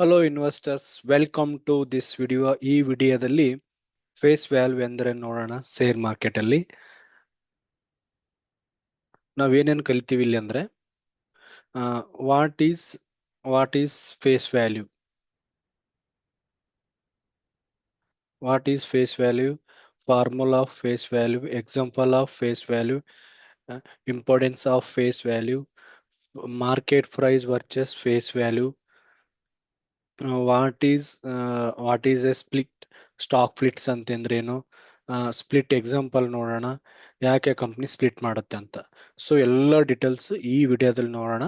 Hello investors welcome to this video ಈ ವಿಡಿಯೋದಲ್ಲಿ face value ಎಂದರೆ ನೋಡೋಣ ಶೇರ್ ಮಾರ್ಕೆಟ್ ಅಲ್ಲಿ. ನಾವೇನೇನು ಕಲಿತೀವಿ ಇಲ್ಲಿ ಅಂದ್ರೆ what is what is face value what is face value formula of face value example of face value importance of face value market price versus face value what is what is a split stock splits ಅಂತಂದ್ರೇನು? Split example ನೋಡೋಣ. ಯಾಕೆ company split ಮಾಡುತ್ತೆ ಅಂತ. So ಎಲ್ಲ details ಈ ವಿಡಿಯೋದಲ್ಲಿ ನೋಡೋಣ.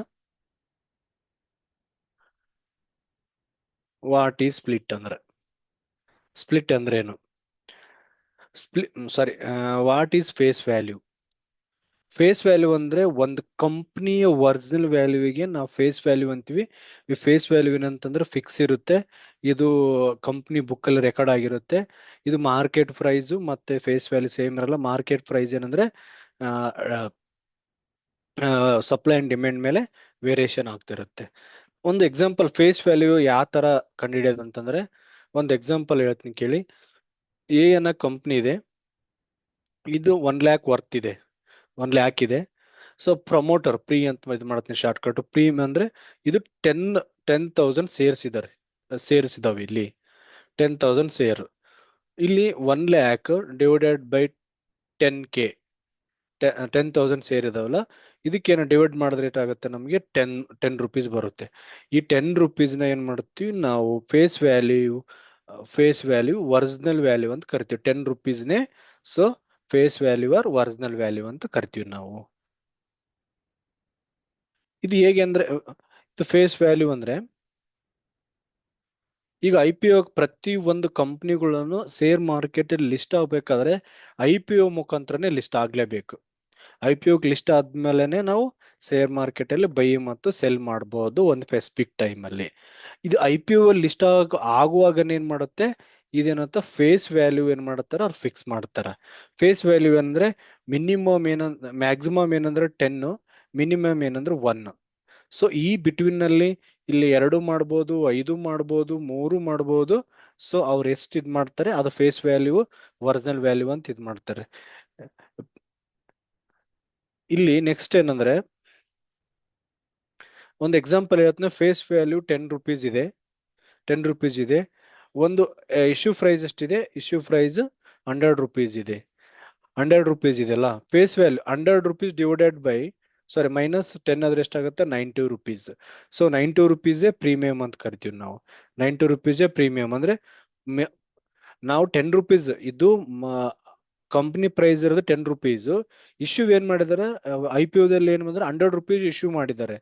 What is split ಅಂದ್ರೆ? ಸ್ಪ್ಲಿಟ್ ಅಂದ್ರೆ ಏನು ಸ್ಪ್ಲಿ sorry what is face value face value ಅಂದ್ರೆ ಒಂದು ಕಂಪ್ನಿಯ ಒರಿಜಿನಲ್ ವ್ಯಾಲ್ಯೂಗೆ ನಾವು ಫೇಸ್ ವ್ಯಾಲ್ಯೂ ಅಂತೀವಿ. ಈ ಫೇಸ್ ವ್ಯಾಲ್ಯೂ ಏನಂತಂದ್ರೆ ಫಿಕ್ಸ್ ಇರುತ್ತೆ. ಇದು ಕಂಪ್ನಿ ಬುಕ್ ಅಲ್ಲಿ ರೆಕಾರ್ಡ್ ಆಗಿರುತ್ತೆ. ಇದು ಮಾರ್ಕೆಟ್ ಪ್ರೈಸ್ ಮತ್ತೆ ಫೇಸ್ ವ್ಯಾಲ್ಯೂ ಸೇಮ್ ಇರಲ್ಲ. ಮಾರ್ಕೆಟ್ ಪ್ರೈಸ್ ಏನಂದ್ರೆ ಸಪ್ಲೈ ಅಂಡ್ ಡಿಮ್ಯಾಂಡ್ ಮೇಲೆ ವೇರಿಯೇಷನ್ ಆಗ್ತಿರುತ್ತೆ ಒಂದು ಎಕ್ಸಾಂಪಲ್ ಫೇಸ್ ವ್ಯಾಲ್ಯೂ ಯಾವ ತರ ಕಂಡುಹಿಡಿಯೋದು ಅಂತಂದ್ರೆ, ಒಂದು ಎಕ್ಸಾಂಪಲ್ ಹೇಳ್ತೀನಿ ಕೇಳಿ. ಎ ಅನ್ನೋ ಕಂಪ್ನಿ ಇದೆ. ಇದು ಒನ್ ಲ್ಯಾಕ್ ವರ್ತ್ ಇದೆ. ಒನ್ ಲ್ಯಾಕ್ ಇದೆ ಸೊ ಪ್ರಮೋಟರ್ ಪ್ರೀ ಅಂತ ಇದು ಮಾಡ್ತೀನಿ ಶಾರ್ಟ್ ಕಟ್ ಪ್ರೀ ಅಂದ್ರೆ ಇದು ಟೆನ್ ಟೆನ್ ತೌಸಂಡ್ ಸೇರ್ಸ್ ಇದಾರೆ. ಸೇರ್ಸ್ ಇದಾವೆ ಇಲ್ಲಿ. ಟೆನ್ ತೌಸಂಡ್ ಸೇರ್ ಇಲ್ಲಿ one lakh divided by ten K ten thousand share ಇದಾವಲ್ಲ, ಇದಕ್ಕೇನು ಡಿವೈಡ್ ಮಾಡಿದ್ರೆ ಏಟಾಗುತ್ತೆ ನಮಗೆ? ಟೆನ್ ಟೆನ್ ರುಪೀಸ್ ಬರುತ್ತೆ. ಈ ಟೆನ್ ರುಪೀಸ್ನ ಏನು ಮಾಡ್ತೀವಿ? ನಾವು face value face value original value ಅಂತ ಕರಿತೀವಿ. Ten ರುಪೀಸ್ನೇ so face value or original value ಅಂತ ಕರಿತೀವಿ ನಾವು. ಇದು ಹೇಗೆ ಅಂದ್ರೆ, ಇದು ಫೇಸ್ ವ್ಯಾಲ್ಯೂ ಅಂದ್ರೆ, ಈಗ ಐ ಪಿ ಒ ಪ್ರತಿ ಒಂದು ಕಂಪ್ನಿಗಳನ್ನು ಶೇರ್ ಮಾರ್ಕೆಟ್ ಲಿಸ್ಟ್ ಆಗ್ಬೇಕಾದ್ರೆ ಐ ಪಿ ಒ ಮುಖಾಂತರನೇ ಲಿಸ್ಟ್ ಆಗ್ಲೇಬೇಕು. ಐ ಪಿ ಒ ಲಿಸ್ಟ್ ಆದ್ಮೇಲೆ ನಾವು ಶೇರ್ ಮಾರ್ಕೆಟ್ ಅಲ್ಲಿ ಬೈ ಮತ್ತು ಸೆಲ್ ಮಾಡಬಹುದು ಒಂದು ಸ್ಪೆಸಿಫಿಕ್ ಟೈಮ್ ಅಲ್ಲಿ. ಇದು ಐ ಪಿ ಒ ಲಿಸ್ಟ್ ಆಗುವಾಗ ಏನ್ ಮಾಡುತ್ತೆ? ಇದೇನಂತ ಫೇಸ್ ವ್ಯಾಲ್ಯೂ ಏನ್ ಮಾಡ್ತಾರ ಅವ್ರು ಫಿಕ್ಸ್ ಮಾಡ್ತಾರ. ಫೇಸ್ ವ್ಯಾಲ್ಯೂ ಏನಂದ್ರೆ ಮಿನಿಮಮ್ ಏನಂದ್ರೆ ಮ್ಯಾಕ್ಸಿಮಮ್ ಏನಂದ್ರೆ ಟೆನ್ ಮಿನಿಮಮ್ ಏನಂದ್ರೆ ಒನ್ ಸೊ ಈ ಬಿಟ್ವೀನ್ನಲ್ಲಿ ಇಲ್ಲಿ ಎರಡು ಮಾಡ್ಬೋದು, ಐದು ಮಾಡ್ಬೋದು, ಮೂರು ಮಾಡ್ಬೋದು. ಸೊ ಅವ್ರು ಎಷ್ಟು ಇದ್ ಮಾಡ್ತಾರೆ? ಅದು ಫೇಸ್ ವ್ಯಾಲ್ಯೂ ಒರಿಜಿನಲ್ ವ್ಯಾಲ್ಯೂ ಅಂತ ಇದ್ ಮಾಡ್ತಾರೆ. ಇಲ್ಲಿ ನೆಕ್ಸ್ಟ್ ಏನಂದ್ರೆ ಒಂದು ಎಕ್ಸಾಂಪಲ್ ಹೇಳ್ತೀನಿ ಫೇಸ್ ವ್ಯಾಲ್ಯೂ ಟೆನ್ ರುಪೀಸ್ ಇದೆ. ಟೆನ್ ರುಪೀಸ್ ಇದೆ. ಒಂದು ಇಶ್ಯೂ ಪ್ರೈಸ್ ಎಷ್ಟಿದೆ? ಇಶ್ಯೂ ಪ್ರೈಸ್ ಹಂಡ್ರೆಡ್ ರುಪೀಸ್ ಇದೆ. ಹಂಡ್ರೆಡ್ ರುಪೀಸ್ ಇದೆಲ್ಲ face value hundred rupees divided by sorry minus ten ಆದ್ರೆ ಎಷ್ಟಾಗುತ್ತೆ? Ninety rupees so ninety ರುಪೀಸೇ ಪ್ರೀಮಿಯಂ ಅಂತ ಕರಿತೀವಿ ನಾವು. ನೈನ್ ಟು ರುಪೀಸೇ ಪ್ರೀಮಿಯಂ ಅಂದ್ರೆ ನಾವು ಟೆನ್ ರುಪೀಸ್ ಇದು ಕಂಪ್ನಿ ಪ್ರೈಸ್ ಇರೋದು ಟೆನ್ ರುಪೀಸ್ ಇಶ್ಯೂ ಏನ್ ಮಾಡಿದಾರೆ? ಐ ಪಿ ದಲ್ಲಿ ಏನ್ ಮಾಡಿದ್ರೆ ಹಂಡ್ರೆಡ್ ರುಪೀಸ್ ಇಶ್ಯೂ ಮಾಡಿದ್ದಾರೆ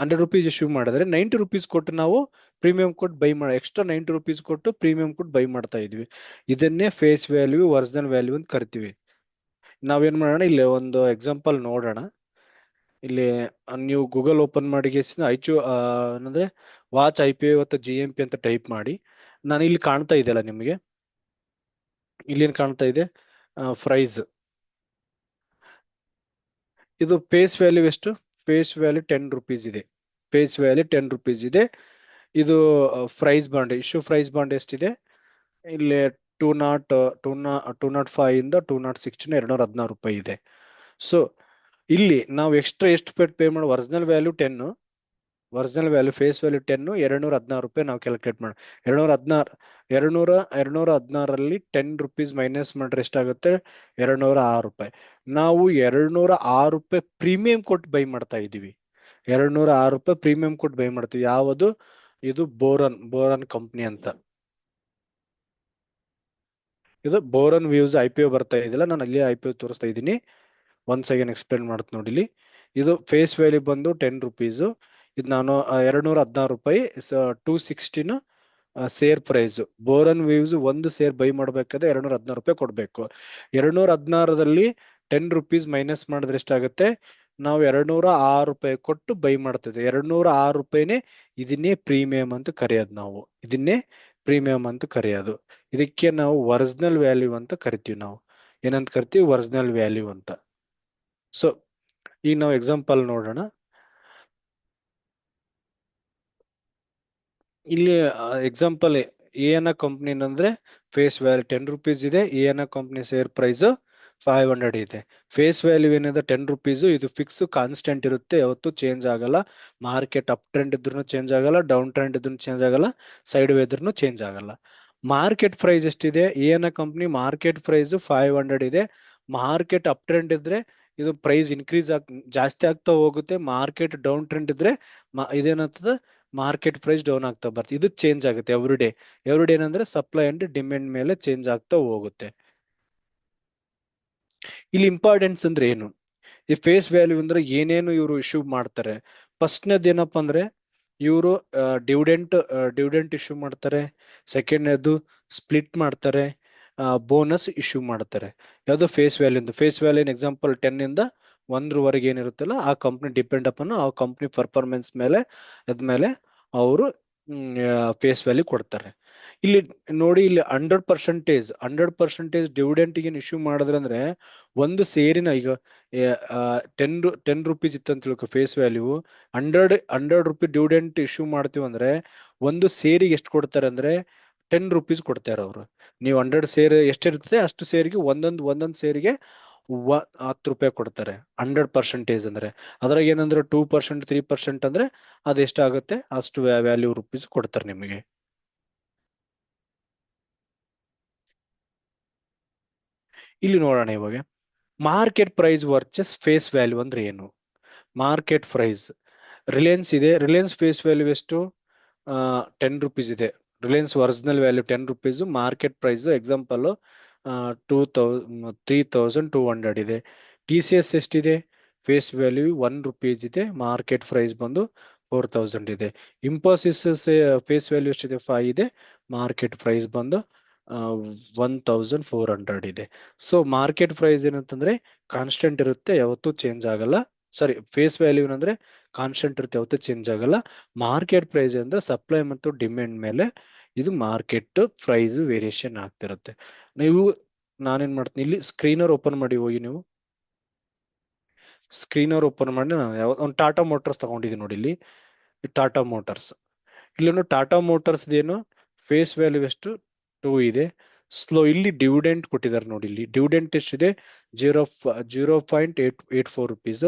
ಹಂಡ್ರೆಡ್ ರುಪೀಸ್ ಇಶ್ಯೂ ಮಾಡಿದ್ರೆ ನೈಂಟಿ ರುಪೀಸ್ ಕೊಟ್ಟು ನಾವು ಪ್ರೀಮಿಯಂ ಕೊಟ್ಟು ಬೈ ಮಾಡಿ ಎಕ್ಸ್ಟ್ರಾ ನೈಂಟಿ ರುಪೀಸ್ ಕೊಟ್ಟು ಪ್ರೀಮಿಯಂ ಕೊಟ್ಟು ಬೈ ಮಾಡ್ತಾ ಇದ್ವಿ. ಇದನ್ನೇ ಫೇಸ್ ವ್ಯಾಲ್ಯೂ ಒರಿಜಿನಲ್ ವ್ಯಾಲ್ಯೂ ಅಂತ ಕರಿತೀವಿ. ನಾವೇನು ಮಾಡೋಣ, ಇಲ್ಲಿ ಒಂದು ಎಕ್ಸಾಂಪಲ್ ನೋಡೋಣ. ಇಲ್ಲಿ ನೀವು ಗೂಗಲ್ ಓಪನ್ ಮಾಡಿ ಐಚು ಏನಂದ್ರೆ watch I P I G M P ಅಂತ ಟೈಪ್ ಮಾಡಿ. ನಾನು ಇಲ್ಲಿ ಕಾಣ್ತಾ ಇದೆಯಲ್ಲ ನಿಮಗೆ? ಇಲ್ಲೇನು ಕಾಣ್ತಾ ಇದೆ? ಪ್ರೈಸ್ ಇದು ಫೇಸ್ ವ್ಯಾಲ್ಯೂ ಎಷ್ಟು? ಫೇಸ್ ವ್ಯಾಲ್ಯೂ ಟೆನ್ ರುಪೀಸ್ ಇದೆ. ಫೇಸ್ ವ್ಯಾಲ್ಯೂ ಟೆನ್ ರುಪೀಸ್ ಇದೆ. ಇದು price bond issue price bond ಎಷ್ಟಿದೆ? ಇಲ್ಲಿ ಟೂ ನಾಟ್ ಟೂ ನಾ ಟೂ ನಾಟ್ ಫೈವ್ ಇಂದ ಟೂ ನಾಟ್ ಸಿಕ್ಸ್ಟಿನ ಎರಡ್ನೂರ ಹದಿನಾರು ರೂಪಾಯಿ ಇದೆ. ಸೊ ಇಲ್ಲಿ ನಾವು ಎಕ್ಸ್ಟ್ರಾ ಎಷ್ಟು ಪೇಟ್ ಪೇ ಮಾಡೋ original value ten original value face value ten ಎರಡ್ನೂರ ಹದಿನಾರು ರೂಪಾಯಿ ನಾವು ಕ್ಯಾಲ್ಕುಲೇಟ್ ಮಾಡಿ ಎರಡ್ನೂರ ಹದಿನಾರು ಎರಡ್ನೂರ ಎರಡ್ನೂರ ಹದಿನಾರಲ್ಲಿ ಟೆನ್ ರುಪೀಸ್ ಮೈನಸ್ ಮಾಡ್ರೆ ಎಷ್ಟಾಗುತ್ತೆ? ಎರಡ್ನೂರ ಆರು ರೂಪಾಯಿ. ನಾವು ಎರಡ್ನೂರ ಆರು ರೂಪಾಯಿ ಪ್ರೀಮಿಯಂ ಕೊಟ್ಟು ಬೈ ಮಾಡ್ತಾ ಇದ್ದೀವಿ. ಎರಡ್ನೂರ ಆರು ರೂಪಾಯಿ ಪ್ರೀಮಿಯಂ ಕೊಟ್ಟು ಬೈ ಮಾಡ್ತೀವಿ. ಯಾವುದು? ಇದು ಬೋರನ್ ಬೋರನ್ ಕಂಪ್ನಿ ಅಂತ. ಇದು Borana weaves I P O ಬರ್ತಾ ಇದಿಲ್ಲ ನಾನು ಅಲ್ಲಿ ಐ ಪಿ ಒ ತೋರಿಸ್ತಾ ಇದ್ದೀನಿ. ಒಂದ್ ಸೆಕೆಂಡ್ ಎಕ್ಸ್ಪ್ಲೇನ್ ಮಾಡ್ತೀನಿ ನೋಡಿ ಇದು ಫೇಸ್ ವ್ಯಾಲ್ಯೂ ಬಂದು ಟೆನ್ ರುಪೀಸ್ ಇದು ನಾನು ಎರಡ್ನೂರ ಹದಿನಾರು ರೂಪಾಯಿ ಟೂ ಸಿಕ್ಸ್ಟಿನ ಸೇರ್ ಪ್ರೈಸ್ ಬೋರನ್ ವ್ಯೂಸ್ ಒಂದು ಸೇರ್ ಬೈ ಮಾಡ್ಬೇಕಾದ್ರೆ ಎರಡ್ನೂರ ಹದಿನಾರು ರೂಪಾಯಿ ಕೊಡ್ಬೇಕು. ಎರಡ್ನೂರ ಹದಿನಾರದಲ್ಲಿ ಟೆನ್ ರುಪೀಸ್ ಮೈನಸ್ ಮಾಡಿದ್ರೆ ಎಷ್ಟಾಗುತ್ತೆ? ನಾವು ಎರಡ್ನೂರ ಆರು ರೂಪಾಯಿ ಕೊಟ್ಟು ಬೈ ಮಾಡ್ತಿದ್ವಿ ಎರಡ್ನೂರ ಆರು ರೂಪಾಯಿನೇ ಇದನ್ನೇ ಪ್ರೀಮಿಯಂ ಅಂತ ಕರೆಯೋದು ನಾವು. ಇದನ್ನೇ ಪ್ರೀಮಿಯಂ ಅಂತ ಕರೆಯೋದು. ಇದಕ್ಕೆ ನಾವು ಒರಿಜಿನಲ್ ವ್ಯಾಲ್ಯೂ ಅಂತ ಕರಿತೀವಿ ನಾವು. ಏನಂತ ಕರಿತೀವಿ? ಒರಿಜಿನಲ್ ವ್ಯಾಲ್ಯೂ ಅಂತ. ಸೊ ಈಗ ನಾವು ಎಕ್ಸಾಂಪಲ್ ನೋಡೋಣ. ಇಲ್ಲಿ ಎಕ್ಸಾಂಪಲ್ ಎ ಎನ್ ಕಂಪ್ನಿ ಅಂದ್ರೆ ಫೇಸ್ ವ್ಯಾಲ್ಯೂ ಟೆನ್ ರುಪೀಸ್ ಇದೆ A N company share price five hundred ಇದೆ. ಫೇಸ್ ವ್ಯಾಲ್ಯೂ ಏನಿದೆ ಟೆನ್ ರುಪೀಸ್ ಇದು ಫಿಕ್ಸ್ ಕಾನ್ಸ್ಟೆಂಟ್ ಇರುತ್ತೆ, ಯಾವತ್ತು ಚೇಂಜ್ ಆಗಲ್ಲ. ಮಾರ್ಕೆಟ್ ಅಪ್ ಟ್ರೆಂಡ್ ಇದ್ರೂ ಚೇಂಜ್ ಆಗಲ್ಲ ಡೌನ್ ಟ್ರೆಂಡ್ ಇದ್ರೂ ಚೇಂಜ್ ಆಗಲ್ಲ ಸೈಡ್ ವೇ ಇದ್ರೂ ಚೇಂಜ್ ಆಗಲ್ಲ. ಮಾರ್ಕೆಟ್ ಪ್ರೈಸ್ ಎಷ್ಟಿದೆ N company market price five hundred ಇದೆ. ಮಾರ್ಕೆಟ್ ಅಪ್ ಟ್ರೆಂಡ್ ಇದ್ರೆ ಇದು ಪ್ರೈಸ್ ಇನ್ಕ್ರೀಸ್ ಆಗ್, ಜಾಸ್ತಿ ಆಗ್ತಾ ಹೋಗುತ್ತೆ. ಮಾರ್ಕೆಟ್ ಡೌನ್ ಟ್ರೆಂಡ್ ಇದ್ರೆ ಇದೇನಾಗ್ತದೆ ಮಾರ್ಕೆಟ್ ಪ್ರೈಸ್ ಡೌನ್ ಆಗ್ತಾ ಬರ್ತದೆ ಇದು ಚೇಂಜ್ ಆಗುತ್ತೆ ಎವ್ರಿ ಡೇ ಎವ್ರಿ ಡೇ ಏನಂದ್ರೆ ಸಪ್ಲೈ ಅಂಡ್ ಡಿಮ್ಯಾಂಡ್ ಮೇಲೆ ಚೇಂಜ್ ಆಗ್ತಾ ಹೋಗುತ್ತೆ. ಇಲ್ಲಿ ಇಂಪಾರ್ಟೆನ್ಸ್ ಅಂದ್ರೆ ಏನು? ಈ ಫೇಸ್ ವ್ಯಾಲ್ಯೂ ಅಂದ್ರೆ ಏನೇನು ಇವರು ಇಶ್ಯೂ ಮಾಡ್ತಾರೆ? ಫಸ್ಟ್ನೇದು ಏನಪ್ಪಾ ಅಂದ್ರೆ ಇವರು ಡಿವಿಡೆಂಟ್ ಡಿವಿಡೆಂಟ್ ಇಶ್ಯೂ ಮಾಡ್ತಾರೆ. ಸೆಕೆಂಡ್ನೇದು ಸ್ಪ್ಲಿಟ್ ಮಾಡ್ತಾರೆ. ಬೋನಸ್ ಇಶ್ಯೂ ಮಾಡ್ತಾರೆ. ಯಾವುದು face value face value example ten ಇಂದ ಒಂದ್ರವರೆಗೆ ಏನಿರುತ್ತಲ್ಲ, ಆ ಕಂಪ್ನಿ ಡಿಪೆಂಡ್ ಅಪ್ಪನ ಆ ಕಂಪ್ನಿ ಪರ್ಫಾರ್ಮೆನ್ಸ್ ಮೇಲೆ ಅದ್ಮೇಲೆ ಅವರು ಫೇಸ್ ವ್ಯಾಲ್ಯೂ ಕೊಡ್ತಾರೆ. ಇಲ್ಲಿ ನೋಡಿ, ಇಲ್ಲಿ hundred percentage hundred percentage dividend ಏನು ಇಶ್ಯೂ ಮಾಡಿದ್ರೆ ಅಂದ್ರೆ, ಒಂದು ಸೇರಿನ ಈಗ ಟೆನ್ ಟೆನ್ ರುಪೀಸ್ ಇತ್ತು ಅಂತ ತಿಳ್ಕೊ face value hundred hundred rupees dividend issue ಮಾಡ್ತೀವಿ ಅಂದ್ರೆ, ಒಂದು ಸೇರಿಗೆ ಎಷ್ಟು ಕೊಡ್ತಾರೆ ಅಂದ್ರೆ ಟೆನ್ ರುಪೀಸ್ ಕೊಡ್ತಾರೆ ಅವರು ನೀವು ಹಂಡ್ರೆಡ್ ಸೇರ್ ಎಷ್ಟಿರುತ್ತೆ ಅಷ್ಟು ಸೇರಿಗೆ ಒಂದೊಂದು ಒಂದೊಂದು ಸೇರಿಗೆ ಹತ್ತು ರೂಪಾಯಿ ಕೊಡ್ತಾರೆ. ಹಂಡ್ರೆಡ್ ಪರ್ಸೆಂಟೇಜ್ ಅಂದ್ರೆ. ಅದ್ರಾಗ ಏನಂದ್ರೆ ಟೂ ಪರ್ಸೆಂಟ್ ತ್ರೀ ಪರ್ಸೆಂಟ್ ಅಂದ್ರೆ ಅದು ಎಷ್ಟಾಗುತ್ತೆ ಅಷ್ಟು ವ್ಯಾಲ್ಯೂ ರುಪೀಸ್ ಕೊಡ್ತಾರೆ ನಿಮಗೆ. ಇಲ್ಲಿ ನೋಡೋಣ ಇವಾಗ. Market price versus face value ಅಂದ್ರೆ ಏನು? ಮಾರ್ಕೆಟ್ ಪ್ರೈಸ್ ರಿಲಯನ್ಸ್ ಇದೆ. ರಿಲಯನ್ಸ್ ಫೇಸ್ ವ್ಯಾಲ್ಯೂ ಎಷ್ಟು? ಟೆನ್ ರುಪೀಸ್ ಇದೆ. Reliance original value ten rupees market price example two thou three thousand two hundred ಇದೆ. ಟಿ ಸಿ ಎಸ್ ಎಷ್ಟಿದೆ? ಫೇಸ್ ವ್ಯಾಲ್ಯೂ ಒನ್ ರುಪೀಸ್ ಇದೆ. Market price ಬಂದು four thousand ಇದೆ. Infosys face value ಎಷ್ಟಿದೆ? Five ಇದೆ. Market price ಬಂದು one thousand four hundred ಇದೆ. So market price ಏನಂತಂದ್ರೆ ಕಾನ್ಸ್ಟೆಂಟ್ ಇರುತ್ತೆ, ಯಾವತ್ತೂ ಚೇಂಜ್ ಆಗಲ್ಲ. ಸಾರಿ ಫೇಸ್ ವ್ಯಾಲ್ಯೂ ಏನಂದ್ರೆ ಕಾನ್ಸ್ಟೆಂಟ್ ಇರುತ್ತೆ, ಯಾವತ್ತೂ ಚೇಂಜ್ ಆಗಲ್ಲ. ಮಾರ್ಕೆಟ್ ಪ್ರೈಸ್ ಅಂದ್ರೆ ಸಪ್ಲೈ ಮತ್ತು ಡಿಮ್ಯಾಂಡ್ ಮೇಲೆ ಇದು ಮಾರ್ಕೆಟ್ ಪ್ರೈಸ್ ವೇರಿಯೇಷನ್ ಆಗ್ತಿರುತ್ತೆ. ನೀವು ನಾನೇನ್ ಮಾಡ್ತೀನಿ, ಇಲ್ಲಿ ಸ್ಕ್ರೀನರ್ ಓಪನ್ ಮಾಡಿ ಹೋಗಿ ನೀವು. ಸ್ಕ್ರೀನರ್ ಓಪನ್ ಮಾಡಿ ನಾನು ಒಂದು ಟಾಟಾ ಮೋಟರ್ಸ್ ತಗೊಂಡಿದ್ದೀನಿ ನೋಡಿ ಇಲ್ಲಿ. ಟಾಟಾ ಮೋಟರ್ಸ್. ಇಲ್ಲಿ ಟಾಟಾ ಮೋಟರ್ಸ್ ಏನು, ಫೇಸ್ ವ್ಯಾಲ್ಯೂ ಎಷ್ಟು? ಟೂ ಇದೆ. ಸ್ಲೋ, ಇಲ್ಲಿ ಡಿವಿಡೆಂಟ್ ಕೊಟ್ಟಿದ್ದಾರೆ ನೋಡಿ ಇಲ್ಲಿ. ಡಿವಿಡೆಂಟ್ ಎಷ್ಟಿದೆ? Zero zero point eight eight four rupees.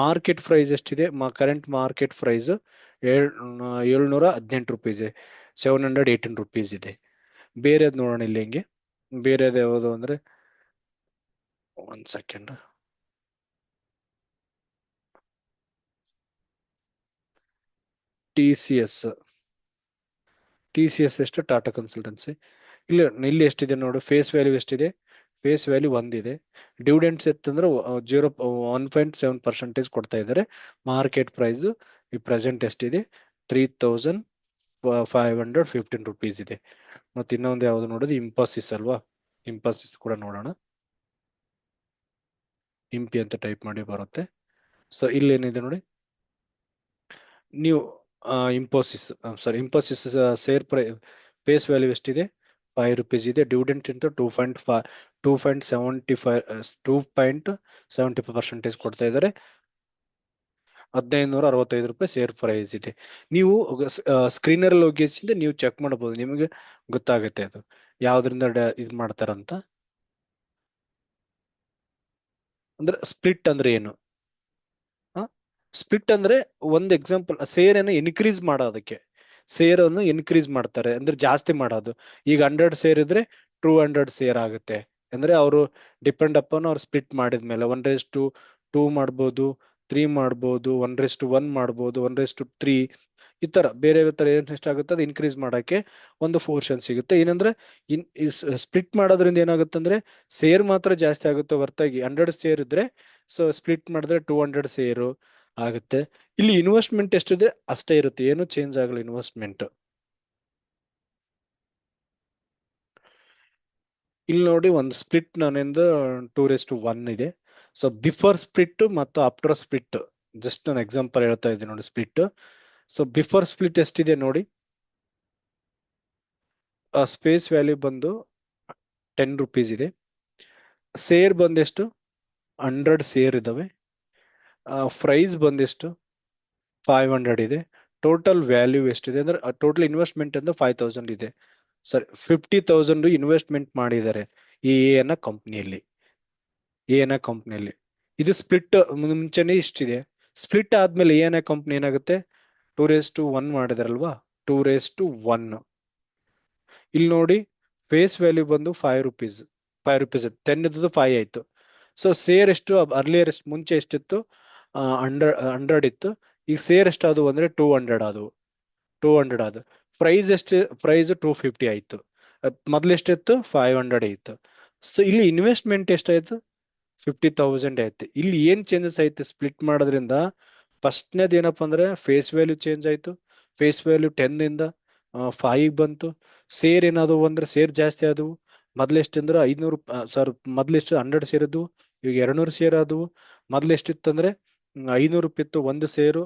Market price ಎಷ್ಟಿದೆ? ಕರೆಂಟ್ ಮಾರ್ಕೆಟ್ ಪ್ರೈಸ್ ಏಳ್, ಏಳ್ನೂರ ಹದಿನೆಂಟು rupees. Seven hundred eighteen rupees ಇದೆ. ಬೇರೆದು ನೋಡೋಣ ಇಲ್ಲಿ ಹೆಂಗೆ? ಬೇರೆದು ಯಾವುದು ಅಂದ್ರೆ ಒಂದ್ second T C S T C S ಎಷ್ಟು? ಟಾಟಾ ಕನ್ಸಲ್ಟೆನ್ಸಿ ಇಲ್ಲಿ ಇಲ್ಲಿ ಎಷ್ಟಿದೆ ನೋಡು? ಫೇಸ್ ವ್ಯಾಲ್ಯೂ ಎಷ್ಟಿದೆ? ಫೇಸ್ ವ್ಯಾಲ್ಯೂ ಒಂದಿದೆ dividends ಎತ್ತಂದ್ರೆ zero one point seven percentage ಕೊಡ್ತಾ ಇದ್ದಾರೆ. ಮಾರ್ಕೆಟ್ ಪ್ರೈಸ್ ಈ ಪ್ರೆಸೆಂಟ್ ಎಷ್ಟಿದೆ? Three thousand five hundred fifteen rupees ಇದೆ. ಮತ್ತೆ ಇನ್ನೊಂದು ಯಾವ್ದು ನೋಡೋದು ಇಂಪಾಸಿಸ್ ಅಲ್ವಾ? ಇಂಪಾಸಿಸ್ ಕೂಡ ನೋಡೋಣ. ಇಂಪಿ ಅಂತ ಟೈಪ್ ಮಾಡಿ ಬರುತ್ತೆ. ಸೊ ಇಲ್ಲಿ ಏನಿದೆ ನೋಡಿ ನೀವು ಇಂಪೋಸಿಸ್ ಸಾರಿ ಇಂಪೋಸಿಸ್ ಸೇರ್ ಪ್ರೈ ಫೇಸ್ ವ್ಯಾಲ್ಯೂ ಎಷ್ಟಿದೆ? ಫೈವ್ ರುಪೀಸ್ ಇದೆ. ಡಿವಿಡೆಂಟ್ ಇಂತ two point five two point seventy five two point seventy five percentage ಕೊಡ್ತಾ ಇದ್ದಾರೆ. ಹದಿನೈದು ನೂರ ಅರವತ್ತೈದು ರೂಪಾಯಿ ಸೇರ್ ಪ್ರೈಸ್ ಇದೆ. ನೀವು ಸ್ಕ್ರೀನರ್ ಹೋಗಿ ನೀವು ಚೆಕ್ ಮಾಡಬಹುದು ನಿಮಗೆ ಗೊತ್ತಾಗುತ್ತೆ ಅದು. ಯಾವ್ದ್ರಿಂದ ಇದು ಮಾಡ್ತಾರಂತ ಅಂದ್ರೆ ಸ್ಪ್ಲಿಟ್ ಅಂದ್ರೆ ಏನು? ಸ್ಪ್ಲಿಟ್ ಅಂದ್ರೆ ಒಂದು ಎಕ್ಸಾಂಪಲ್ ಅನ್ನು ಇನ್ಕ್ರೀಸ್ ಮಾಡೋದಕ್ಕೆ ಸೇರನ್ನು ಇನ್ಕ್ರೀಸ್ ಮಾಡ್ತಾರೆ. ಅಂದ್ರೆ ಜಾಸ್ತಿ ಮಾಡೋದು. ಈಗ ಹಂಡ್ರೆಡ್ ಸೇರ್ ಇದ್ರೆ ಟೂ ಹಂಡ್ರೆಡ್ ಸೇರ್ ಆಗುತ್ತೆ. ಅಂದ್ರೆ ಅವರು ಡಿಪೆಂಡ್ ಅಪ್ ಅವ್ರು ಸ್ಪ್ಲಿಟ್ ಮಾಡಿದ್ಮೇಲೆ ಒನ್ ರೇಸ್ ಟು ಟೂ ಮಾಡ್ಬೋದು. ತ್ರೀ ಮಾಡ್ಬೋದು ಒನ್ ರೇಸ್ ಟು ಒನ್ ಮಾಡ್ಬೋದು ಒನ್ ರೇಸ್ ಟು ತ್ರೀ ಈ ತರ ಬೇರೆ ತರ ಏನ್ ಎಷ್ಟಾಗುತ್ತೆ ಅದು ಇನ್ಕ್ರೀಸ್ ಮಾಡಕ್ಕೆ ಒಂದು ಪೋರ್ಷನ್ ಸಿಗುತ್ತೆ. ಏನಂದ್ರೆ ಇನ್ ಸ್ಪ್ಲಿಟ್ ಮಾಡೋದ್ರಿಂದ ಏನಾಗುತ್ತೆ ಅಂದ್ರೆ ಸೇರ್ ಮಾತ್ರ ಜಾಸ್ತಿ ಆಗುತ್ತೆ ಹೊರತಾಗಿ. ಹಂಡ್ರೆಡ್ ಸೇರ್ ಇದ್ರೆ ಸೊ ಸ್ಪ್ಲಿಟ್ ಮಾಡಿದ್ರೆ ಟೂ ಹಂಡ್ರೆಡ್ ಸೇರು ಆಗುತ್ತೆ. ಇಲ್ಲಿ ಇನ್ವೆಸ್ಟ್ಮೆಂಟ್ ಎಷ್ಟಿದೆ ಅಷ್ಟೇ ಇರುತ್ತೆ. ಏನು ಚೇಂಜ್ ಆಗಲ್ಲ ಇನ್ವೆಸ್ಟ್ಮೆಂಟ್ ಇಲ್ಲಿ ನೋಡಿ ಒಂದು ಸ್ಪ್ಲಿಟ್ ನಾನಿಂದ ಟೂ ರೇಸ್ ಒನ್ ಇದೆ. ಸೊ ಬಿಫೋರ್ ಸ್ಪ್ಲಿಟ್ ಮತ್ತು ಆಫ್ಟರ್ ಸ್ಪ್ಲಿಟ್ ಜಸ್ಟ್ ನಾನು ಎಕ್ಸಾಂಪಲ್ ಹೇಳ್ತಾ ಇದ್ದೀನಿ ನೋಡಿ ಸ್ಪ್ಲಿಟ್ ಸೊ ಬಿಫೋರ್ ಸ್ಪ್ಲಿಟ್ ಎಷ್ಟಿದೆ ನೋಡಿ? ಸ್ಪೇಸ್ ವ್ಯಾಲ್ಯೂ ಬಂದು ಟೆನ್ ರುಪೀಸ್ ಇದೆ. ಸೇರ್ ಬಂದೆಷ್ಟು ಹಂಡ್ರೆಡ್ ಸೇರ್ ಇದಾವೆ ಪ್ರೈಸ್ ಬಂದೆಷ್ಟು ಫೈವ್ ಹಂಡ್ರೆಡ್ ಇದೆ. ಟೋಟಲ್ ವ್ಯಾಲ್ಯೂ ಎಷ್ಟಿದೆ? ಅಂದ್ರೆ ಟೋಟಲ್ ಇನ್ವೆಸ್ಟ್ಮೆಂಟ್ ಅಂದ್ರೆ ಫೈವ್ ತೌಸಂಡ್ ಇದೆ. ಸರಿ ಫಿಫ್ಟಿ ತೌಸಂಡ್ ಇನ್ವೆಸ್ಟ್ಮೆಂಟ್ ಮಾಡಿದ್ದಾರೆ ಈ ಎನ ಕಂಪ್ನಿಯಲ್ಲಿ ಎನ ಕಂಪ್ನಿಯಲ್ಲಿ ಇದು ಸ್ಪ್ಲಿಟ್ ಮುಂಚೆನೆ ಇಷ್ಟಿದೆ. ಸ್ಪ್ಲಿಟ್ ಆದ್ಮೇಲೆ ಎನ ಕಂಪ್ನಿ ಏನಾಗುತ್ತೆ? ಟೂ ರೇಸ್ ಟು ಒನ್ ಮಾಡಿದಾರಲ್ವಾ? ಟೂ ರೇಸ್ ಟು ಒನ್ ಇಲ್ಲಿ ನೋಡಿ ಫೇಸ್ ವ್ಯಾಲ್ಯೂ ಬಂದು five rupees five rupees ten ಇದ್ದು ಫೈವ್ ಆಯ್ತು. ಸೊ ಸೇರ್ ಎಷ್ಟು? ಅರ್ಲಿಯರ್ ಎಷ್ಟು? ಮುಂಚೆ ಎಷ್ಟಿತ್ತು? ಹಂಡ್ರೆಡ್ ಹಂಡ್ರೆಡ್ ಇತ್ತು. ಈಗ ಸೇರ್ ಅದು ಅಂದ್ರೆ ಟೂ ಹಂಡ್ರೆಡ್ ಅದು ಟೂ ಹಂಡ್ರೆಡ್ ಅದು ಪ್ರೈಸ್ ಎಷ್ಟು? ಪ್ರೈಸ್ ಟೂ ಫಿಫ್ಟಿ ಆಯ್ತು. ಮೊದಲು ಎಷ್ಟಿತ್ತು? ಫೈವ್ ಹಂಡ್ರೆಡ್ ಇತ್ತು. ಸೊ ಇಲ್ಲಿ ಇನ್ವೆಸ್ಟ್ಮೆಂಟ್ ಎಷ್ಟಾಯ್ತು? ಫಿಫ್ಟಿ ತೌಸಂಡ್ ಐತೆ ಇಲ್ಲಿ ಏನ್ ಚೇಂಜಸ್ ಐತೆ ಸ್ಪ್ಲಿಟ್ ಮಾಡೋದ್ರಿಂದ? ಫಸ್ಟ್ನೇದು ಏನಪ್ಪ ಅಂದ್ರೆ ಫೇಸ್ ವ್ಯಾಲ್ಯೂ ಚೇಂಜ್ ಆಯ್ತು. ಫೇಸ್ ವ್ಯಾಲ್ಯೂ ಟೆನ್ ಇಂದ ಫೈವ್ ಬಂತು. ಸೇರ್ ಏನಾದವು ಅಂದ್ರೆ ಸೇರ್ ಜಾಸ್ತಿ ಆದವು. ಮೊದ್ಲು ಅಂದ್ರೆ ಐದ್ನೂರು ಸಾರಿ ಮೊದ್ಲು ಎಷ್ಟು ಹಂಡ್ರೆಡ್ ಸೇರ್ ಇದ್ವು. ಈಗ ಎರಡ್ನೂರು ಸೇರ್ ಆದವು. ಮೊದ್ಲೆಷ್ಟು ಇತ್ತು ಅಂದ್ರೆ ಐನೂರು ರೂಪಾಯಿ ಇತ್ತು ಒಂದು ಸೇರು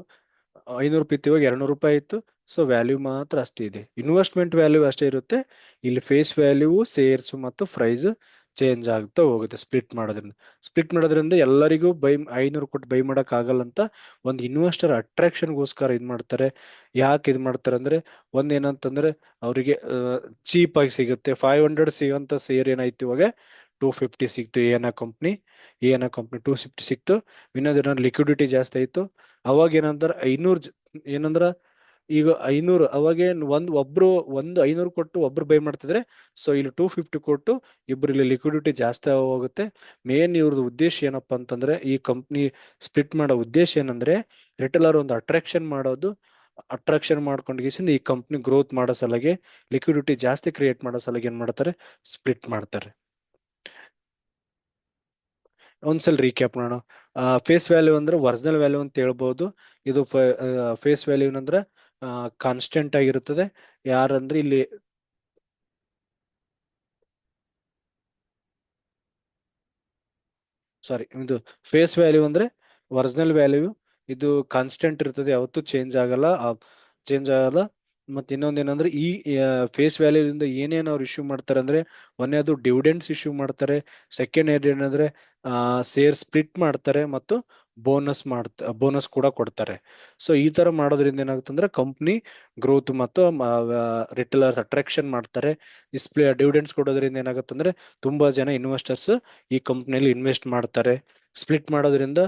ಐನೂರು ರೂಪಾಯಿ ಇತ್ತು ಇವಾಗ ಎರಡ್ನೂರು ರೂಪಾಯಿ ಇತ್ತು ಸೊ ವ್ಯಾಲ್ಯೂ ಮಾತ್ರ ಅಷ್ಟೇ ಇದೆ. ಇನ್ವೆಸ್ಟ್ಮೆಂಟ್ ವ್ಯಾಲ್ಯೂ ಅಷ್ಟೇ ಇರುತ್ತೆ. ಇಲ್ಲಿ ಫೇಸ್ ವ್ಯಾಲ್ಯೂ ಸೇರ್ಸ್ ಮತ್ತು ಪ್ರೈಸ್ ಚೇಂಜ್ ಆಗ್ತಾ ಹೋಗುತ್ತೆ ಸ್ಪ್ಲಿಟ್ ಮಾಡೋದ್ರಿಂದ. ಸ್ಪ್ಲಿಟ್ ಮಾಡೋದ್ರಿಂದ ಎಲ್ಲರಿಗೂ ಬೈ, ಐನೂರು ಕೊಟ್ಟು ಬೈ ಮಾಡಕ್ ಆಗಲ್ಲ ಅಂತ ಒಂದು ಇನ್ವೆಸ್ಟರ್ ಅಟ್ರಾಕ್ಷನ್ಗೋಸ್ಕರ ಇದು ಮಾಡ್ತಾರೆ. ಯಾಕೆ ಇದು ಮಾಡ್ತಾರೆ ಅಂದ್ರೆ ಒಂದ್ ಏನಂತಂದ್ರೆ ಅವರಿಗೆ ಚೀಪ್ ಸಿಗುತ್ತೆ. ಫೈವ್ ಹಂಡ್ರೆಡ್ ಸಿಗುವಂತ ಸೇರ್ ಏನಾಯ್ತು ಇವಾಗ? ಟೂ ಫಿಫ್ಟಿ ಸಿಕ್ತು. ಏನ ಕಂಪ್ನಿ ಏನ ಕಂಪ್ನಿ ಟೂ ಫಿಫ್ಟಿ ಸಿಕ್ತು. ಇನ್ನೊಂದ್ ಲಿಕ್ವಿಡಿಟಿ ಜಾಸ್ತಿ ಆಯ್ತು. ಅವಾಗ ಏನಂದ್ರೆ ಐನೂರ್ ಏನಂದ್ರ ಈಗ ಐನೂರು ಅವಾಗೇನ್ ಒಂದ್ ಒಬ್ರು ಒಂದು ಐನೂರು ಕೊಟ್ಟು ಒಬ್ರು ಬೈ ಮಾಡ್ತಿದ್ರೆ ಸೊ ಇಲ್ಲಿ ಟೂ ಫಿಫ್ಟಿ ಕೊಟ್ಟು ಇಬ್ರು ಇಲ್ಲಿ ಲಿಕ್ವಿಡಿಟಿ ಜಾಸ್ತಿ ಹೋಗುತ್ತೆ ಮೇನ್ ಇವ್ರದ್ದು ಉದ್ದೇಶ ಏನಪ್ಪಾ ಅಂತಂದ್ರೆ, ಈ ಕಂಪ್ನಿ ಸ್ಪ್ಲಿಟ್ ಮಾಡೋ ಉದ್ದೇಶ ಏನಂದ್ರೆ ರಿಟೇಲರ್ ಒಂದು ಅಟ್ರಾಕ್ಷನ್ ಮಾಡೋದು ಅಟ್ರಾಕ್ಷನ್ ಮಾಡ್ಕೊಂಡು ಈ ಕಂಪ್ನಿ ಗ್ರೋತ್ ಮಾಡೋ ಸಲಗೆ ಲಿಕ್ವಿಡಿಟಿ ಜಾಸ್ತಿ ಕ್ರಿಯೇಟ್ ಮಾಡೋ ಸಲಗೆ ಏನ್ ಮಾಡ್ತಾರೆ ಸ್ಪ್ಲಿಟ್ ಮಾಡ್ತಾರೆ. ಒಂದ್ಸಲ ರೀಕ್ಯಾಪ್ ಮಾಡೋಣ ಫೇಸ್ ವ್ಯಾಲ್ಯೂ ಅಂದ್ರೆ ಒರಿಜಿನಲ್ ವ್ಯಾಲ್ಯೂ ಅಂತ ಹೇಳ್ಬೋದು. ಇದು ಫೇಸ್ ವ್ಯಾಲ್ಯೂ ಅಂದ್ರೆ ಕಾನ್ಸ್ಟೆಂಟ್ ಆಗಿರುತ್ತದೆ. ಯಾರಂದ್ರೆ ಇಲ್ಲಿ ಸಾರಿ ಇದು ಫೇಸ್ ವ್ಯಾಲ್ಯೂ ಅಂದ್ರೆ ಒರಿಜಿನಲ್ ವ್ಯಾಲ್ಯೂ ಇದು ಕಾನ್ಸ್ಟೆಂಟ್ ಇರ್ತದೆ. ಯಾವತ್ತೂ ಚೇಂಜ್ ಆಗಲ್ಲ. ಚೇಂಜ್ ಆಗಲ್ಲ. ಮತ್ತೆ ಇನ್ನೊಂದ್ ಏನಂದ್ರೆ ಈ ಫೇಸ್ ವ್ಯಾಲ್ಯೂದಿಂದ ಏನೇನು ಅವ್ರು ಇಶ್ಯೂ ಮಾಡ್ತಾರೆ ಅಂದ್ರೆ ಒಂದೇದು ಡಿವಿಡೆಂಡ್ಸ್ ಇಶ್ಯೂ ಮಾಡ್ತಾರೆ ಸೆಕೆಂಡ್ ಏನಂದ್ರೆ, ಆ ಸೇರ್ ಸ್ಪ್ಲಿಟ್ ಮಾಡ್ತಾರೆ ಮತ್ತು ಬೋನಸ್ ಮಾಡ್ತ ಬೋನಸ್ ಕೂಡ ಕೊಡ್ತಾರೆ. ಸೊ ಈ ತರ ಮಾಡೋದ್ರಿಂದ ಏನಾಗುತ್ತೆ ಅಂದ್ರೆ ಕಂಪ್ನಿ ಗ್ರೋತ್ ಮತ್ತು ರಿಟೇಲರ್ಸ್ ಅಟ್ರಾಕ್ಷನ್ ಮಾಡ್ತಾರೆ. ಡಿಸ್ಪ್ಲೇ ಡಿವಿಡೆಂಡ್ಸ್ ಕೊಡೋದ್ರಿಂದ ಏನಾಗುತ್ತೆ ಅಂದ್ರೆ ತುಂಬಾ ಜನ ಇನ್ವೆಸ್ಟರ್ಸ್ ಈ ಕಂಪ್ನಿಯಲ್ಲಿ ಇನ್ವೆಸ್ಟ್ ಮಾಡ್ತಾರೆ. ಸ್ಪ್ಲಿಟ್ ಮಾಡೋದ್ರಿಂದ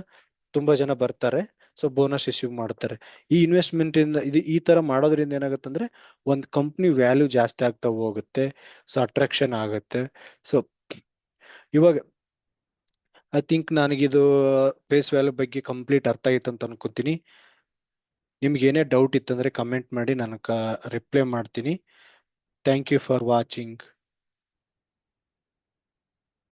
ತುಂಬಾ ಜನ ಬರ್ತಾರೆ. ಸೊ ಬೋನಸ್ ಇಶ್ಯೂ ಮಾಡ್ತಾರೆ. ಈ ಇನ್ವೆಸ್ಟ್ಮೆಂಟ್ ಇಂದ ಇದು ಈ ತರ ಮಾಡೋದ್ರಿಂದ ಏನಾಗುತ್ತೆ ಅಂದ್ರೆ ಒಂದ್ ಕಂಪ್ನಿ ವ್ಯಾಲ್ಯೂ ಜಾಸ್ತಿ ಆಗ್ತಾ ಹೋಗುತ್ತೆ ಸೊ ಅಟ್ರಾಕ್ಷನ್ ಆಗುತ್ತೆ. ಸೊ ಇವಾಗ ಐ ಥಿಂಕ್ ನನಗಿದು ಫೇಸ್ ವ್ಯಾಲ್ಯೂ ಬಗ್ಗೆ ಕಂಪ್ಲೀಟ್ ಅರ್ಥ ಆಯ್ತು ಅಂತ ಅನ್ಕೋತೀನಿ. ನಿಮ್ಗೆ ಏನೇ ಡೌಟ್ ಇತ್ತಂದ್ರೆ ಕಮೆಂಟ್ ಮಾಡಿ ನನಗೆ ರಿಪ್ಲೈ ಮಾಡ್ತೀನಿ. Thank you for watching